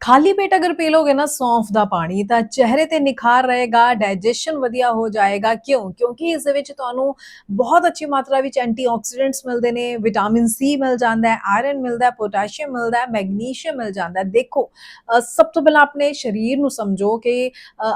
ਖਾਲੀ ਪੇਟ ਅਗਰ ਪੀ ਲੋਗੇ ਨਾ ਸੌਂਫ ਦਾ ਪਾਣੀ, ਤਾਂ ਚਿਹਰੇ ਤੇ ਨਿਖਾਰ ਰਹੇਗਾ ਡਾਈਜੈਸ਼ਨ ਵਧੀਆ ਹੋ ਜਾਏਗਾ। ਕਿਉਂ? ਕਿਉਂਕਿ ਇਸ ਦੇ ਵਿੱਚ ਤੁਹਾਨੂੰ ਬਹੁਤ ਅੱਛੀ ਮਾਤਰਾ ਵਿੱਚ ਐਂਟੀਆਕਸੀਡੈਂਟਸ ਮਿਲਦੇ ਨੇ, ਵਿਟਾਮਿਨ ਸੀ ਮਿਲ ਜਾਂਦਾ ਹੈ, ਆਇਰਨ ਮਿਲਦਾ ਹੈ, ਪੋਟਾਸ਼ੀਅਮ ਮਿਲਦਾ ਹੈ, ਮੈਗਨੀਸ਼ੀਅਮ ਮਿਲ ਜਾਂਦਾ ਹੈ। ਦੇਖੋ ਸਭ ਤੋਂ ਪਹਿਲਾਂ ਆਪਣੇ ਸਰੀਰ ਨੂੰ ਸਮਝੋ ਕਿ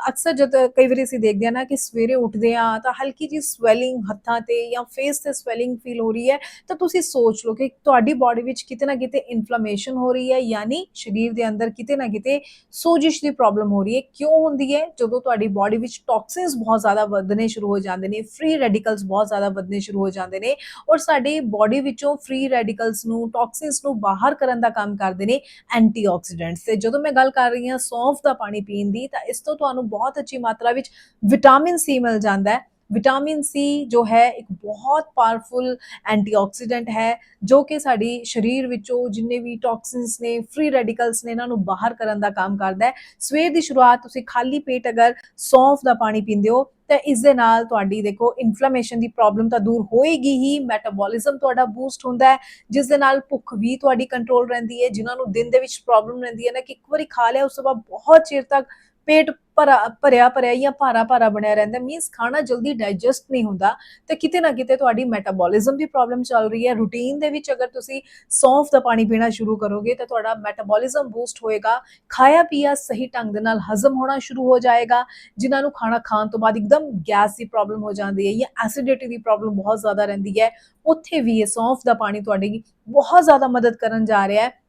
ਅਕਸਰ ਜਦ ਕਈ ਵਾਰੀ ਅਸੀਂ ਦੇਖਦੇ ਹਾਂ ਨਾ ਕਿ ਸਵੇਰੇ ਉੱਠਦੇ ਆ ਤਾਂ ਹਲਕੀ ਜਿਹੀ ਸਵੈਲਿੰਗ ਹੱਥਾਂ ਤੇ ਜਾਂ ਫੇਸ ਤੇ ਸਵੈਲਿੰਗ ਫੀਲ ਹੋ ਰਹੀ ਹੈ, ਤਾਂ ਤੁਸੀਂ ਸੋਚ ਲਓ ਕਿ ਤੁਹਾਡੀ ਬਾਡੀ ਵਿੱਚ ਕਿਤੇ ਨਾ ਕਿਤੇ ਇਨਫਲੇਮੇਸ਼ਨ ਹੋ ਰਹੀ ਹੈ, ਯਾਨੀ ਸਰੀਰ ਦੇ ਅੰਦਰ ਕਿਤੇ ਨਾ ਕਿਤੇ ਸੋਜਿਸ਼ ਦੀ ਪ੍ਰੋਬਲਮ ਹੋ ਰਹੀ ਹੈ। ਕਿਉਂ ਹੁੰਦੀ ਹੈ? ਜਦੋਂ ਤੁਹਾਡੀ ਬਾਡੀ ਵਿੱਚ ਟੌਕਸਿਨਸ ਬਹੁਤ ਜ਼ਿਆਦਾ ਵਧਣੇ ਸ਼ੁਰੂ ਹੋ ਜਾਂਦੇ ਨੇ ਫ੍ਰੀ ਰੈਡੀਕਲਸ ਬਹੁਤ ਜ਼ਿਆਦਾ ਵਧਣੇ ਸ਼ੁਰੂ ਹੋ ਜਾਂਦੇ ਨੇ ਔਰ ਸਾਡੀ ਬਾਡੀ ਵਿੱਚੋਂ ਫ੍ਰੀ ਰੈਡੀਕਲਸ ਨੂੰ ਟੌਕਸਿਨਸ ਨੂੰ ਬਾਹਰ ਕਰਨ ਦਾ ਕੰਮ ਕਰਦੇ ਨੇ ਐਂਟੀਆਕਸੀਡੈਂਟਸ ਤੇ। ਜਦੋਂ ਮੈਂ ਗੱਲ ਕਰ ਰਹੀ ਹਾਂ ਸੌਂਫ ਦਾ ਪਾਣੀ ਪੀਣ ਦੀ, ਤਾਂ ਇਸ ਤੋਂ ਤੁਹਾਨੂੰ ਬਹੁਤ ਅੱਛੀ ਮਾਤਰਾ ਵਿੱਚ ਵਿਟਾਮਿਨ ਸੀ ਮਿਲ ਜਾਂਦਾ ਹੈ। ਵਿਟਾਮਿਨ ਸੀ ਜੋ ਹੈ ਇੱਕ ਬਹੁਤ ਪਾਵਰਫੁਲ ਐਂਟੀਆਕਸੀਡੈਂਟ ਹੈ, ਜੋ ਕਿ ਸਾਡੀ ਸਰੀਰ ਵਿੱਚੋਂ ਜਿੰਨੇ ਵੀ ਟੌਕਸਿਨਸ ਨੇ ਫ੍ਰੀ ਰੈਡੀਕਲਸ ਨੇ, ਇਹਨਾਂ ਨੂੰ ਬਾਹਰ ਕਰਨ ਦਾ ਕੰਮ ਕਰਦਾ ਹੈ। ਸਵੇਰ ਦੀ ਸ਼ੁਰੂਆਤ ਤੁਸੀਂ ਖਾਲੀ ਪੇਟ ਅਗਰ ਸੌਂਫ ਦਾ ਪਾਣੀ ਪੀਂਦੇ ਹੋ, ਤਾਂ ਇਸ ਦੇ ਨਾਲ ਤੁਹਾਡੀ ਦੇਖੋ ਇਨਫਲੇਮੇਸ਼ਨ ਦੀ ਪ੍ਰੋਬਲਮ ਤਾਂ ਦੂਰ ਹੋਏਗੀ ਹੀ ਮੈਟਾਬੋਲਿਜ਼ਮ ਤੁਹਾਡਾ ਬੂਸਟ ਹੁੰਦਾ ਹੈ, ਜਿਸ ਦੇ ਨਾਲ ਭੁੱਖ ਵੀ ਤੁਹਾਡੀ ਕੰਟਰੋਲ ਰਹਿੰਦੀ ਹੈ, ਜਿਨ੍ਹਾਂ ਨੂੰ ਦਿਨ ਦੇ ਵਿੱਚ ਪ੍ਰੋਬਲਮ ਰਹਿੰਦੀ ਹੈ ਨਾ ਕਿ ਇੱਕ ਵਾਰੀ ਖਾ ਲਿਆ, ਉਸ ਤੋਂ ਬਾਅਦ ਬਹੁਤ ਚਿਰ ਤੱਕ ਪੇਟ ਭਰਾ, ਭਰਿਆ ਭਰਿਆ ਜਾਂ ਭਾਰਾ ਭਾਰਾ ਬਣਿਆ ਰਹਿੰਦਾ। ਮੀਨਸ ਖਾਣਾ ਜਲਦੀ ਡਾਈਜੈਸਟ ਨਹੀਂ ਹੁੰਦਾ ਤੇ ਕਿਤੇ ਨਾ ਕਿਤੇ ਤੁਹਾਡੀ ਮੈਟਾਬੋਲਿਜ਼ਮ ਦੀ ਪ੍ਰੋਬਲਮ ਚੱਲ ਰਹੀ ਹੈ। ਰੂਟੀਨ ਦੇ ਵਿੱਚ ਅਗਰ ਤੁਸੀਂ ਸੌਂਫ ਦਾ ਪਾਣੀ ਪੀਣਾ ਸ਼ੁਰੂ ਕਰੋਗੇ ਤਾਂ ਤੁਹਾਡਾ ਮੈਟਾਬੋਲਿਜ਼ਮ ਬੂਸਟ ਹੋਏਗਾ। ਖਾਇਆ ਪੀਆ ਸਹੀ ਢੰਗ ਦੇ ਨਾਲ ਹਜ਼ਮ ਹੋਣਾ ਸ਼ੁਰੂ ਹੋ ਜਾਏਗਾ। ਜਿਨ੍ਹਾਂ ਨੂੰ ਖਾਣਾ ਖਾਣ ਤੋਂ ਬਾਅਦ ਇੱਕਦਮ ਗੈਸ ਦੀ ਪ੍ਰੋਬਲਮ ਹੋ ਜਾਂਦੀ ਹੈ ਜਾਂ ਐਸਿਡਿਟੀ ਦੀ ਪ੍ਰੋਬਲਮ ਬਹੁਤ ਜ਼ਿਆਦਾ ਰਹਿੰਦੀ ਹੈ। ਉੱਥੇ ਵੀ ਇਹ ਸੌਂਫ ਦਾ ਪਾਣੀ ਤੁਹਾਡੀ ਬਹੁਤ ਜ਼ਿਆਦਾ ਮਦਦ ਕਰਨ ਜਾ ਰਿਹਾ ਹੈ।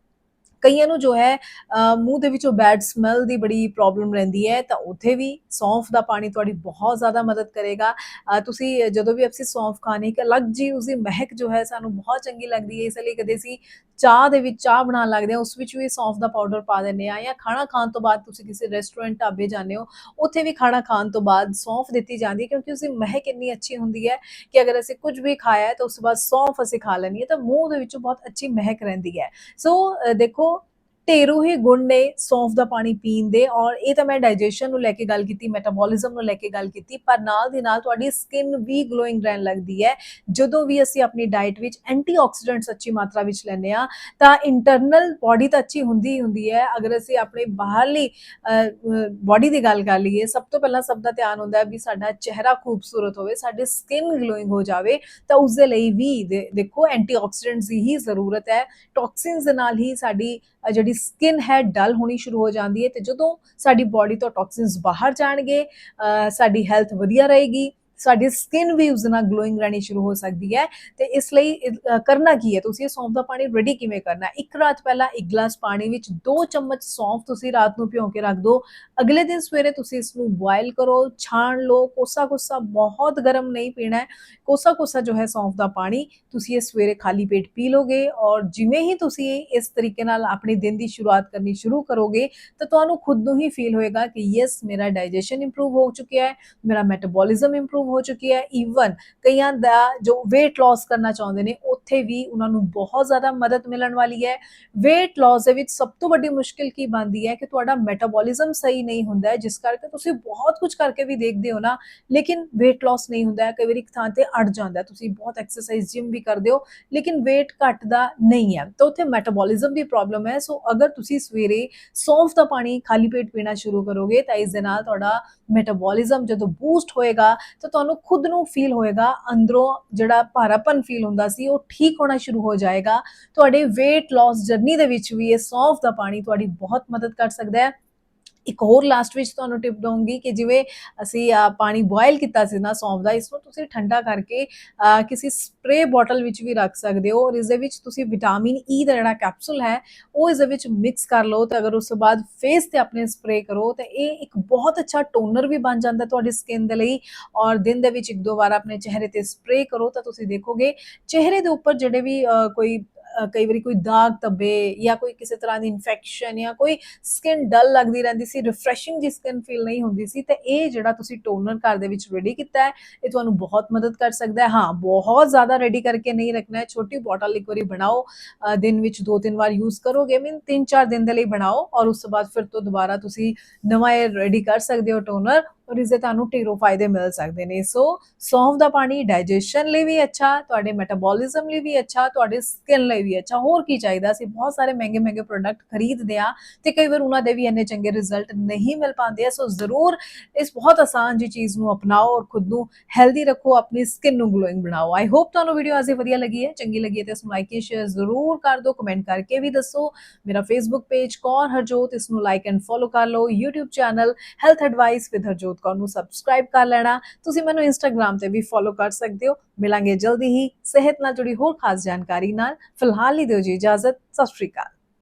ਕਈਆਂ ਨੂੰ ਜੋ ਹੈ, ਅਹ, ਮੂੰਹ ਦੇ ਵਿੱਚੋਂ ਬੈਡ ਸਮੈਲ ਦੀ ਬੜੀ ਪ੍ਰੋਬਲਮ ਰਹਿੰਦੀ ਹੈ, ਤਾਂ ਉੱਥੇ ਵੀ ਸੌਂਫ ਦਾ ਪਾਣੀ ਤੁਹਾਡੀ ਬਹੁਤ ਜ਼ਿਆਦਾ ਮਦਦ ਕਰੇਗਾ। ਅਹ, ਤੁਸੀਂ ਜਦੋਂ ਵੀ ਅਸੀਂ ਸੌਂਫ ਖਾਣੇ ਇੱਕ ਅਲੱਗ ਜੀ ਉਸਦੀ ਮਹਿਕ ਜੋ ਹੈ ਸਾਨੂੰ ਬਹੁਤ ਚੰਗੀ ਲੱਗਦੀ ਹੈ, ਇਸ ਲਈ ਕਦੇ ਅਸੀਂ ਚਾਹ ਦੇ ਵਿੱਚ ਚਾਹ ਬਣਾਉਣ ਲੱਗਦੇ ਹਾਂ ਉਸ ਵਿੱਚ ਵੀ ਸੌਂਫ ਦਾ ਪਾਊਡਰ ਪਾ ਦਿੰਦੇ ਆ ਜਾਂ ਖਾਣਾ ਖਾਣ ਤੋਂ ਬਾਅਦ ਤੁਸੀਂ ਕਿਸੇ ਰੈਸਟੋਰੈਂਟ ਢਾਬੇ ਜਾਂਦੇ ਹੋ, ਉੱਥੇ ਵੀ ਖਾਣਾ ਖਾਣ ਤੋਂ ਬਾਅਦ ਸੌਂਫ ਦਿੱਤੀ ਜਾਂਦੀ ਹੈ ਕਿਉਂਕਿ ਉਸਦੀ ਮਹਿਕ ਇੰਨੀ ਅੱਛੀ ਹੁੰਦੀ ਹੈ ਕਿ ਅਗਰ ਅਸੀਂ ਕੁਝ ਵੀ ਖਾਇਆ ਹੈ ਤਾਂ ਉਸ ਤੋਂ ਬਾਅਦ ਸੌਂਫ ਅਸੀਂ ਖਾ ਲੈਣੀ ਹੈ ਤਾਂ ਮੂੰਹ ਦੇ ਵਿੱਚੋਂ ਬਹੁਤ ਅੱਛੀ ਮਹਿਕ ਰਹਿੰਦੀ ਹੈ। ਸੋ ਦੇਖੋ ਢੇਰੋਂ ਹੀ ਗੁਣ ਨੇ ਸੌਂਫ ਦਾ ਪਾਣੀ ਪੀਣ ਦੇ ਔਰ ਇਹ ਤਾਂ ਮੈਂ ਡਾਈਜੈਸ਼ਨ ਨੂੰ ਲੈ ਕੇ ਗੱਲ ਕੀਤੀ ਮੈਟਾਬੋਲਿਜ਼ਮ ਨੂੰ ਲੈ ਕੇ ਗੱਲ ਕੀਤੀ, ਪਰ ਨਾਲ ਦੀ ਨਾਲ ਤੁਹਾਡੀ ਸਕਿਨ ਵੀ ਗਲੋਇੰਗ ਰਹਿਣ ਲੱਗਦੀ ਹੈ। ਜਦੋਂ ਵੀ ਅਸੀਂ ਆਪਣੀ ਡਾਈਟ ਵਿੱਚ ਐਂਟੀਆਕਸੀਡੈਂਟਸ ਅੱਛੀ ਮਾਤਰਾ ਵਿੱਚ ਲੈਂਦੇ ਆ ਤਾਂ ਇੰਟਰਨਲ ਬਾਡੀ ਤਾਂ ਅੱਛੀ ਹੁੰਦੀ ਹੀ ਹੁੰਦੀ ਹੈ। ਅਗਰ ਅਸੀਂ ਆਪਣੇ ਬਾਹਰਲੀ ਬਾਡੀ ਦੀ ਗੱਲ ਕਰ ਲਈਏ, ਸਭ ਤੋਂ ਪਹਿਲਾਂ ਸਭ ਦਾ ਧਿਆਨ ਹੁੰਦਾ ਹੈ ਵੀ ਸਾਡਾ ਚਿਹਰਾ ਖੂਬਸੂਰਤ ਹੋਵੇ, ਸਾਡੀ ਸਕਿਨ ਗਲੋਇੰਗ ਹੋ ਜਾਵੇ, ਤਾਂ ਉਸ ਦੇ ਲਈ ਵੀ ਦੇਖੋ ਐਂਟੀਆਕਸੀਡੈਂਟਸ ਦੀ ਹੀ ਜ਼ਰੂਰਤ ਹੈ। ਟੌਕਸਿਨਸ ਦੇ ਨਾਲ ਹੀ ਸਾਡੀ ਜਿਹੜੀ ਸਕਿਨ ਹੈ ਡਲ ਹੋਣੀ ਸ਼ੁਰੂ ਹੋ ਜਾਂਦੀ ਹੈ ਤੇ ਜਦੋਂ ਸਾਡੀ ਬਾਡੀ ਤੋਂ ਟੌਕਸਿਨਸ ਬਾਹਰ ਜਾਣਗੇ ਸਾਡੀ ਹੈਲਥ ਵਧੀਆ ਰਹੇਗੀ ਸਾਡੀ ਸਕਿਨ ਵੀ ਉਸ ਨਾਲ ਗਲੋਇੰਗ ਰਹਿਣੀ ਸ਼ੁਰੂ ਹੋ ਸਕਦੀ ਹੈ ਤੇ ਇਸ ਲਈ ਕਰਨਾ ਕੀ ਹੈ? ਤੁਸੀਂ ਇਹ ਸੌਂਫ ਦਾ ਪਾਣੀ ਰੈਡੀ ਕਿਵੇਂ ਕਰਨਾ? ਇੱਕ ਰਾਤ ਪਹਿਲਾਂ ਇੱਕ ਗਲਾਸ ਪਾਣੀ ਵਿੱਚ 2 ਚਮਚ ਸੌਂਫ ਤੁਸੀਂ ਰਾਤ ਨੂੰ ਭਿਓ ਕੇ ਰੱਖ ਦਿਓ ਅਗਲੇ ਦਿਨ ਸਵੇਰੇ ਤੁਸੀਂ ਇਸ ਨੂੰ ਬੋਇਲ ਕਰੋ, ਛਾਣ ਲਓ ਕੋਸਾ ਕੋਸਾ ਬਹੁਤ ਗਰਮ ਨਹੀਂ ਪੀਣਾ ਹੈ। ਕੋਸਾ ਕੋਸਾ ਜੋ ਹੈ ਸੌਂਫ ਦਾ ਪਾਣੀ, ਤੁਸੀਂ ਇਹ ਸਵੇਰੇ ਖਾਲੀ ਪੇਟ ਪੀ ਲੋਗੇ ਔਰ ਜਿਵੇਂ ਹੀ ਤੁਸੀਂ ਇਸ ਤਰੀਕੇ ਨਾਲ ਆਪਣੇ ਦਿਨ ਦੀ ਸ਼ੁਰੂਆਤ ਕਰਨੀ ਸ਼ੁਰੂ ਕਰੋਗੇ, ਤਾਂ ਤੁਹਾਨੂੰ ਖੁਦ ਨੂੰ ਹੀ ਫੀਲ ਹੋਏਗਾ ਕਿ ਯੈਸ ਮੇਰਾ ਡਾਈਜੈਸ਼ਨ ਇੰਪਰੂਵ ਹੋ ਚੁੱਕਿਆ ਹੈ, ਮੇਰਾ ਮੈਟਾਬੋਲਿਜ਼ਮ ਇੰਪਰੂਵ ਹੋ ਚੁੱਕੀ ਹੈ ਈਵਨ ਕਈਆਂ ਦਾ ਜੋ weight loss ਕਰਨਾ ਚਾਹੁੰਦੇ ਨੇ, ਉੱਥੇ ਵੀ ਉਹਨਾਂ ਨੂੰ ਬਹੁਤ ਜ਼ਿਆਦਾ ਮਦਦ ਮਿਲਣ ਵਾਲੀ ਹੈ। weight loss ਦੇ ਵਿੱਚ ਸਭ ਤੋਂ ਵੱਡੀ ਮੁਸ਼ਕਿਲ ਕੀ ਬਣਦੀ ਹੈ ਕਿ ਤੁਹਾਡਾ ਮੈਟਾਬੋਲਿਜ਼ਮ ਸਹੀ ਨਹੀਂ ਹੁੰਦਾ ਹੈ, ਜਿਸ ਕਰਕੇ ਤੁਸੀਂ ਬਹੁਤ ਕੁਝ ਕਰਕੇ ਵੀ ਦੇਖਦੇ ਹੋ ਨਾ, ਲੇਕਿਨ weight loss ਨਹੀਂ ਹੁੰਦਾ ਹੈ, ਕਈ ਵਾਰੀ ਇੱਕ ਥਾਂ ਤੇ ਅੜ ਜਾਂਦਾ ਤੁਸੀਂ ਬਹੁਤ ਐਕਸਰਸਾਈਜ਼ ਜਿਮ ਵੀ ਕਰਦੇ ਹੋ, ਲੇਕਿਨ weight ਘਟਦਾ ਨਹੀਂ ਹੈ। ਤਾਂ ਉੱਥੇ ਮੈਟਾਬੋਲਿਜ਼ਮ ਦੀ ਪ੍ਰੋਬਲਮ ਹੈ, ਸੋ ਅਗਰ ਤੁਸੀਂ ਸਵੇਰੇ ਸੌਂਫ ਦਾ ਪਾਣੀ ਖਾਲੀ ਪੇਟ ਪੀਣਾ ਸ਼ੁਰੂ ਕਰੋਗੇ, ਤਾਂ ਇਸ ਦੇ ਨਾਲ ਤੁਹਾਡਾ ਮੈਟਾਬੋਲਿਜ਼ਮ ਜਦੋਂ ਬੂਸਟ ਹੋਏਗਾ, ਤਾਂ ਤੁਹਾਨੂੰ ਖੁਦ ਨੂੰ ਫੀਲ ਹੋਏਗਾ, ਅੰਦਰੋਂ ਜਿਹੜਾ ਭਾਰਾਪਨ ਫੀਲ ਹੁੰਦਾ ਸੀ, ਉਹ ਠੀਕ ਹੋਣਾ ਸ਼ੁਰੂ ਹੋ ਜਾਏਗਾ। ਤੁਹਾਡੇ weight loss ਜਰਨੀ ਦੇ ਵਿੱਚ ਵੀ ਇਹ ਸੌਂਫ ਦਾ ਪਾਣੀ ਤੁਹਾਡੀ ਬਹੁਤ ਮਦਦ ਕਰ ਸਕਦਾ ਹੈ। ਇੱਕ ਹੋਰ ਲਾਸਟ ਵਿੱਚ ਤੁਹਾਨੂੰ ਟਿਪ ਦਊਂਗੀ ਕਿ ਜਿਵੇਂ ਅਸੀਂ ਪਾਣੀ ਬੋਇਲ ਕੀਤਾ ਸੀ ਨਾ ਸੌਂਫ ਦਾ ਇਸ ਨੂੰ ਤੁਸੀਂ ਠੰਡਾ ਕਰਕੇ ਕਿਸੇ ਸਪਰੇ ਬੋਟਲ ਵਿੱਚ ਵੀ ਰੱਖ ਸਕਦੇ ਹੋ ਔਰ ਇਸ ਦੇ ਵਿੱਚ ਤੁਸੀਂ ਵਿਟਾਮਿਨ ਈ e ਦਾ ਜਿਹੜਾ ਕੈਪਸੂਲ ਹੈ, ਉਹ ਇਸ ਦੇ ਵਿੱਚ ਮਿਕਸ ਕਰ ਲਓ ਤੇ ਅਗਰ ਉਸ ਤੋਂ ਬਾਅਦ ਫੇਸ ਤੇ ਆਪਣੇ ਸਪਰੇ ਕਰੋ ਤੇ ਇਹ ਇੱਕ ਬਹੁਤ ਅੱਛਾ ਟੋਨਰ ਵੀ ਬਣ ਜਾਂਦਾ ਤੁਹਾਡੀ ਸਕਿਨ ਦੇ ਲਈ ਔਰ ਦਿਨ ਦੇ ਵਿੱਚ ਇੱਕ ਦੋ ਵਾਰ ਆਪਣੇ ਚਿਹਰੇ ਤੇ ਸਪਰੇ ਕਰੋ ਤਾਂ ਤੁਸੀਂ ਦੇਖੋਗੇ ਚਿਹਰੇ ਦੇ ਉੱਪਰ ਜਿਹੜੇ ਵੀ ਕੋਈ ਕਈ ਵਾਰੀ ਕੋਈ ਦਾਗ ਧੱਬੇ ਜਾਂ ਕੋਈ ਕਿਸੇ ਤਰ੍ਹਾਂ ਦੀ ਇਨਫੈਕਸ਼ਨ ਜਾਂ ਕੋਈ ਸਕਿਨ ਡਲ ਲੱਗਦੀ ਰਹਿੰਦੀ ਸੀ ਰਿਫਰੈਸ਼ਿੰਗ ਜੀ ਸਕਿਨ ਫੀਲ ਨਹੀਂ ਹੁੰਦੀ ਸੀ, ਤੇ ਇਹ ਜਿਹੜਾ ਤੁਸੀਂ ਟੋਨਰ ਘਰ ਦੇ ਵਿੱਚ ਰੈਡੀ ਕੀਤਾ ਹੈ, ਇਹ ਤੁਹਾਨੂੰ ਬਹੁਤ ਮਦਦ ਕਰ ਸਕਦਾ ਹੈ। ਹਾਂ, ਬਹੁਤ ਜ਼ਿਆਦਾ ਰੈਡੀ ਕਰਕੇ ਨਹੀਂ ਰੱਖਣਾ ਹੈ, ਛੋਟੀ ਬੋਟਲ ਇੱਕ ਵਾਰੀ ਬਣਾਓ ਦਿਨ ਵਿੱਚ ਦੋ ਤਿੰਨ ਵਾਰ ਯੂਜ਼ ਕਰੋਗੇ ਮੀਨ ਤਿੰਨ ਚਾਰ ਦਿਨ ਦੇ ਲਈ ਬਣਾਓ, ਔਰ ਉਸ ਤੋਂ ਬਾਅਦ ਫਿਰ ਤੋਂ ਦੁਬਾਰਾ ਤੁਸੀਂ ਨਵਾਂ ਇਹ ਰੈਡੀ ਕਰ ਸਕਦੇ ਹੋ ਟੋਨਰ ਔਰ ਇਸ ਦੇ ਤੁਹਾਨੂੰ ਢੇਰੋਂ ਫਾਇਦੇ ਮਿਲ ਸਕਦੇ ਨੇ। ਸੋ ਸੌਂਫ ਦਾ ਪਾਣੀ ਡਾਈਜੈਸ਼ਨ ਲਈ ਵੀ ਅੱਛਾ, ਤੁਹਾਡੇ ਮੈਟਾਬੋਲਿਜ਼ਮ ਲਈ ਵੀ ਅੱਛਾ, ਤੁਹਾਡੇ ਸਕਿਨ ਲਈ ਵੀ ਅੱਛਾ। ਹੋਰ ਕੀ ਚਾਹੀਦਾ? ਅਸੀਂ ਬਹੁਤ ਸਾਰੇ ਮਹਿੰਗੇ ਮਹਿੰਗੇ ਪ੍ਰੋਡਕਟ ਖਰੀਦਦੇ ਆ ਤੇ ਕਈ ਵਾਰ ਉਹਨਾਂ ਦੇ ਵੀ ਇੰਨੇ ਚੰਗੇ ਰਿਜ਼ਲਟ ਨਹੀਂ ਮਿਲ ਪਾਉਂਦੇ ਸੋ ਜ਼ਰੂਰ ਇਸ ਬਹੁਤ ਆਸਾਨ ਜੀ ਚੀਜ਼ ਨੂੰ ਅਪਣਾਓ ਔਰ ਖੁਦ ਨੂੰ ਹੈਲਦੀ ਰੱਖੋ, ਆਪਣੀ ਸਕਿਨ ਨੂੰ ਗਲੋਇੰਗ ਬਣਾਓ। ਆਈ ਹੋਪ ਤੁਹਾਨੂੰ ਵੀਡੀਓ ਅੱਜ ਵਧੀਆ ਲੱਗੀ ਹੈ, ਚੰਗੀ ਲੱਗੀ ਹੈ ਤੇ ਇਸ ਨੂੰ ਲਾਈਕ ਤੇ ਸ਼ੇਅਰ ਜ਼ਰੂਰ ਕਰ ਦਿਓ ਕਮੈਂਟ ਕਰਕੇ ਵੀ ਦੱਸੋ। ਮੇਰਾ ਫੇਸਬੁੱਕ ਪੇਜ ਕੌਰ ਹਰਜੋਤ ਇਸ ਨੂੰ ਲਾਈਕ ਐਂਡ ਫੋਲੋ ਕਰ ਲਓ। YouTube channel health advice with Harjot Kaur ਨੂੰ ਸਬਸਕ੍ਰਾਈਬ ਕਰ ਲੈਣਾ। ਤੁਸੀਂ ਮੈਨੂੰ Instagram ਤੇ ਵੀ ਫੋਲੋ ਕਰ ਸਕਦੇ ਹੋ। ਮਿਲਾਂਗੇ ਜਲਦੀ ਹੀ। ਸਿਹਤ ਨਾਲ ਜੁੜੀ ਹੋਰ ਖਾਸ ਜਾਣਕਾਰੀ ਨਾਲ। ਫਿਲਹਾਲ ਹੀ ਦਿਓ ਜੀ ਇਜਾਜ਼ਤ। ਸਤਿ ਸ਼੍ਰੀ ਅਕਾਲ।